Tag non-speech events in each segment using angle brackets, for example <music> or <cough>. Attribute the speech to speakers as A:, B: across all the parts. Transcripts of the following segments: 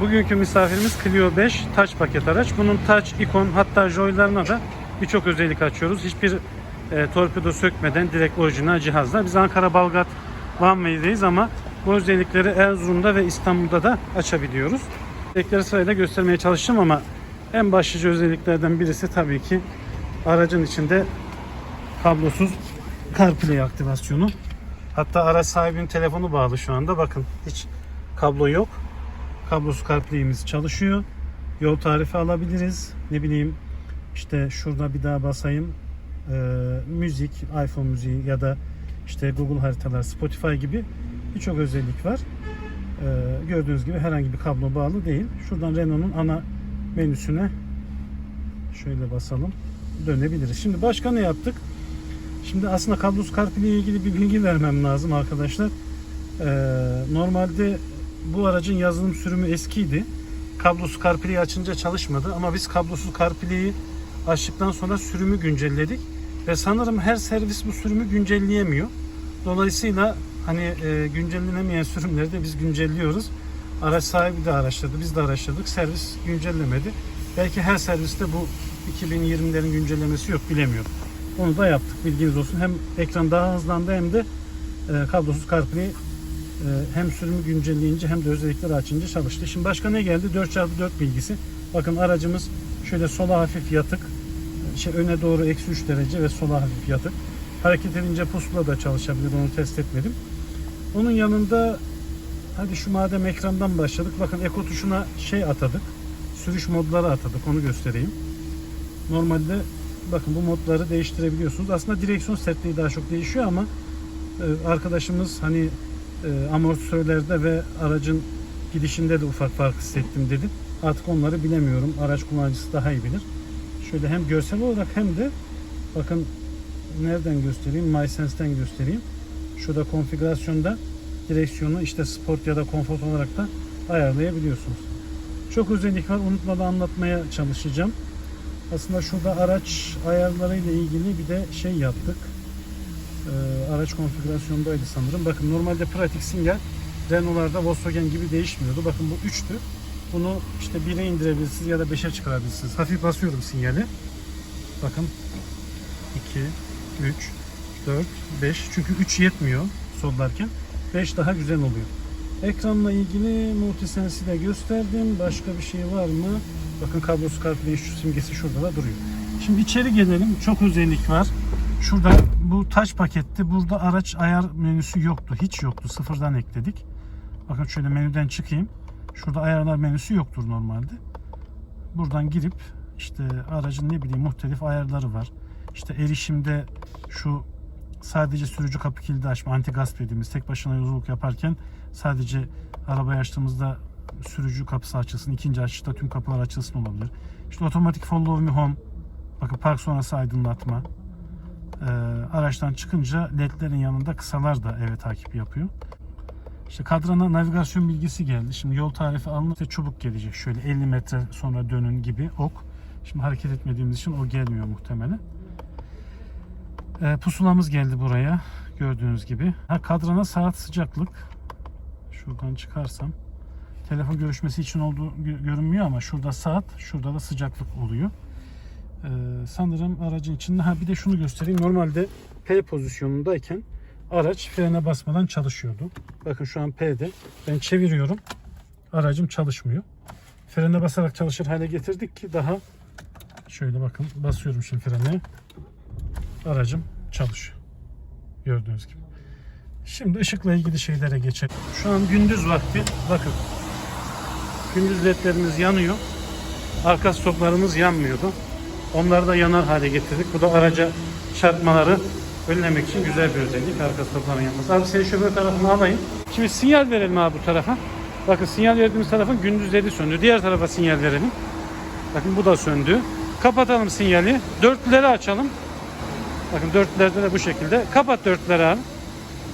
A: Bugünkü misafirimiz Clio 5 Touch paket araç. Bunun Touch, ikon hatta joylarına da birçok özellik açıyoruz. Hiçbir e, torpido sökmeden direkt orijinal cihazla. Biz Ankara Balgat One Way'deyiz ama bu özellikleri Erzurum'da ve İstanbul'da da açabiliyoruz. Özellikleri sırayla göstermeye çalışacağım ama en başlıca özelliklerden birisi tabii ki aracın içinde kablosuz CarPlay aktivasyonu. Hatta araç sahibinin telefonu bağlı şu anda. Bakın hiç kablo yok. Kablosuz CarPlay'imiz çalışıyor. Yol tarifi alabiliriz. Ne bileyim işte şurada bir daha basayım. Ee, müzik, iPhone müziği ya da işte Google haritalar, Spotify gibi birçok özellik var. Ee, gördüğünüz gibi herhangi bir kablo bağlı değil. Şuradan Renault'un ana menüsüne şöyle basalım. Dönebiliriz. Şimdi başka ne yaptık? Şimdi aslında kablosuz CarPlay ile ilgili bir bilgi vermem lazım arkadaşlar. Ee, normalde bu aracın yazılım sürümü eskiydi. Kablosuz CarPlay'i açınca çalışmadı ama biz kablosuz CarPlay'i açtıktan sonra sürümü güncelledik ve sanırım her servis bu sürümü güncelleyemiyor. Dolayısıyla hani e, güncellenemeyen sürümleri de biz güncelliyoruz. Araç sahibi de araştırdı, biz de araştırdık. Servis güncellemedi. Belki her serviste bu 2020'lerin güncellemesi yok bilemiyorum. Onu da yaptık bilginiz olsun. Hem ekran daha hızlandı hem de e, kablosuz CarPlay hem sürümü güncelleyince hem de özellikleri açınca çalıştı. Şimdi başka ne geldi? 4x4 bilgisi. Bakın aracımız şöyle sola hafif yatık. Şey, öne doğru eksi 3 derece ve sola hafif yatık. Hareket edince pusula da çalışabilir. Onu test etmedim. Onun yanında hadi şu madem ekrandan başladık. Bakın eko tuşuna şey atadık. Sürüş modları atadık. Onu göstereyim. Normalde bakın bu modları değiştirebiliyorsunuz. Aslında direksiyon sertliği daha çok değişiyor ama e, arkadaşımız hani e, amortisörlerde ve aracın gidişinde de ufak fark hissettim dedi. Artık onları bilemiyorum. Araç kullanıcısı daha iyi bilir. Şöyle hem görsel olarak hem de bakın nereden göstereyim? MySense'den göstereyim. Şurada konfigürasyonda direksiyonu işte sport ya da konfor olarak da ayarlayabiliyorsunuz. Çok özellik var. Unutmadan anlatmaya çalışacağım. Aslında şurada araç ayarlarıyla ilgili bir de şey yaptık. Ee, araç konfigürasyondaydı sanırım. Bakın normalde pratik sinyal Renault'larda Volkswagen gibi değişmiyordu. Bakın bu 3'tü. Bunu işte 1'e indirebilirsiniz ya da 5'e çıkarabilirsiniz. Hafif basıyorum sinyali. Bakın 2, 3, 4, 5. Çünkü 3 yetmiyor sollarken. 5 daha güzel oluyor. Ekranla ilgili multisense'i de gösterdim. Başka bir şey var mı? Bakın kablosuz CarPlay şu simgesi şurada da duruyor. Şimdi içeri gelelim. Çok özellik var. Şurada bu taç paketti. Burada araç ayar menüsü yoktu. Hiç yoktu. Sıfırdan ekledik. Bakın şöyle menüden çıkayım. Şurada ayarlar menüsü yoktur normalde. Buradan girip işte aracın ne bileyim muhtelif ayarları var. İşte erişimde şu sadece sürücü kapı kilidi açma, anti gasp dediğimiz tek başına yolculuk yaparken sadece arabayı açtığımızda sürücü kapısı açılsın, ikinci açışta tüm kapılar açılsın olabilir. İşte otomatik follow me home, bakın park sonrası aydınlatma. Ee, araçtan çıkınca ledlerin yanında kısalar da eve takip yapıyor. İşte kadrana navigasyon bilgisi geldi. Şimdi yol tarifi alınırsa çubuk gelecek. Şöyle 50 metre sonra dönün gibi ok. Şimdi hareket etmediğimiz için o gelmiyor muhtemelen. Ee, pusulamız geldi buraya. Gördüğünüz gibi. Ha, kadrana saat sıcaklık. Şuradan çıkarsam. Telefon görüşmesi için olduğu gö- görünmüyor ama şurada saat, şurada da sıcaklık oluyor. Ee, sanırım aracın içinde. Ha bir de şunu göstereyim. Normalde P pozisyonundayken araç frene basmadan çalışıyordu. Bakın şu an P'de. Ben çeviriyorum. Aracım çalışmıyor. Frene basarak çalışır hale getirdik ki daha şöyle bakın basıyorum şimdi frene. Aracım çalışıyor. Gördüğünüz gibi. Şimdi ışıkla ilgili şeylere geçelim. Şu an gündüz vakti. Bakın. Gündüz ledlerimiz yanıyor. Arka stoplarımız yanmıyordu. Onları da yanar hale getirdik. Bu da araca çarpmaları önlemek için güzel bir özellik. Arka stopların yanması. Abi seni şoför tarafına alayım. Şimdi sinyal verelim abi bu tarafa. Bakın sinyal verdiğimiz tarafın gündüz ledi söndü. Diğer tarafa sinyal verelim. Bakın bu da söndü. Kapatalım sinyali. Dörtlüleri açalım. Bakın dörtlülerde de bu şekilde. Kapat dörtlüleri abi.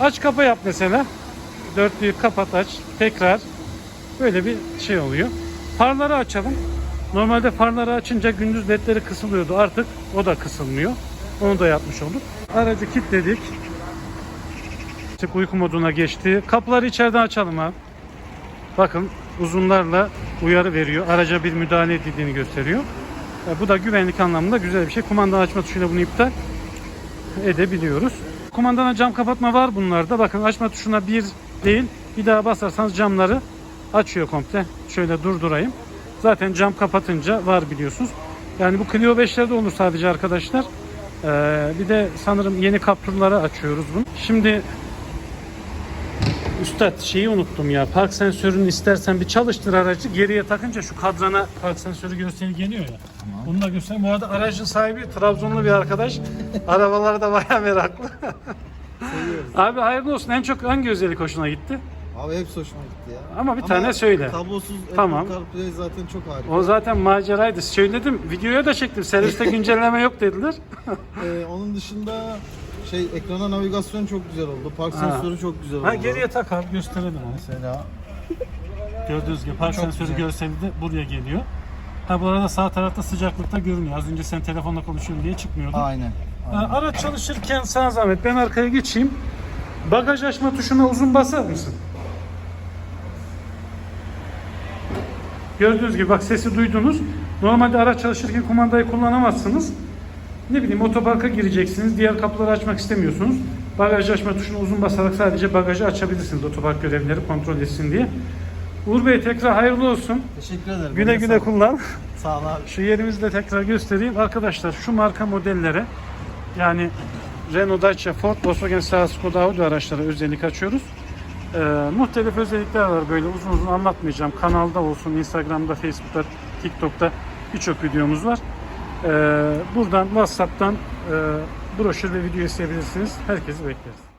A: Aç kapa yap mesela. Dörtlüyü kapat aç. Tekrar. Böyle bir şey oluyor. Farları açalım. Normalde farları açınca gündüz ledleri kısılıyordu. Artık o da kısılmıyor. Onu da yapmış olduk. Aracı kilitledik. Artık uyku moduna geçti. Kapıları içeriden açalım abi. Bakın uzunlarla uyarı veriyor. Araca bir müdahale edildiğini gösteriyor. Bu da güvenlik anlamında güzel bir şey. Kumanda açma tuşuyla bunu iptal edebiliyoruz. Kumandana cam kapatma var bunlarda. Bakın açma tuşuna bir değil bir daha basarsanız camları açıyor komple. Şöyle durdurayım. Zaten cam kapatınca var biliyorsunuz. Yani bu Clio 5'lerde olur sadece arkadaşlar. Ee, bir de sanırım yeni kapturları açıyoruz bunu. Şimdi Üstad şeyi unuttum ya. Park sensörünü istersen bir çalıştır aracı. Geriye takınca şu kadrana park sensörü gösteri geliyor ya. Bunu da göstereyim. Bu arada aracın sahibi Trabzonlu bir arkadaş. Arabalara da bayağı meraklı. <laughs> Abi hayırlı olsun. En çok hangi özellik hoşuna gitti?
B: Abi hepsi hoşuma gitti ya.
A: Ama bir tane söyle.
B: Kablosuz
A: Tamam.
B: Apple CarPlay zaten çok harika.
A: O zaten maceraydı. Söyledim. Videoya da çektim. Serviste <laughs> güncelleme yok dediler.
B: Ee, onun dışında şey ekrana navigasyon çok güzel oldu. Park
A: Ha.
B: sensörü çok güzel oldu.
A: Ha geriye tak abi gösterelim onu.
B: Mesela
A: Gördüğünüz gibi park
B: Çok
A: sensörü
B: güzel.
A: görseli de buraya geliyor. Ha bu arada sağ tarafta sıcaklıkta görünüyor. Az önce sen telefonla konuşuyorsun diye çıkmıyordu.
B: aynen.
A: Ha, araç çalışırken sana zahmet ben arkaya geçeyim. Bagaj açma tuşuna uzun basar mısın? Gördüğünüz gibi bak sesi duydunuz. Normalde araç çalışırken kumandayı kullanamazsınız. Ne bileyim otoparka gireceksiniz. Diğer kapıları açmak istemiyorsunuz. Bagaj açma tuşuna uzun basarak sadece bagajı açabilirsiniz otopark görevlileri kontrol etsin diye. Uğur Bey tekrar hayırlı olsun.
B: Teşekkür ederim.
A: Güle güle
B: sağlık.
A: kullan.
B: Sağ ol abi.
A: Şu yerimizi de tekrar göstereyim. Arkadaşlar şu marka modellere yani Renault, Dacia, Ford, Volkswagen, Skoda, Audi araçlara özellik açıyoruz. Ee, muhtelif özellikler var böyle uzun uzun anlatmayacağım. Kanalda olsun, Instagram'da, Facebook'ta, TikTok'ta birçok videomuz var. Ee, buradan WhatsApp'tan e, broşür ve video isteyebilirsiniz. Herkesi bekleriz.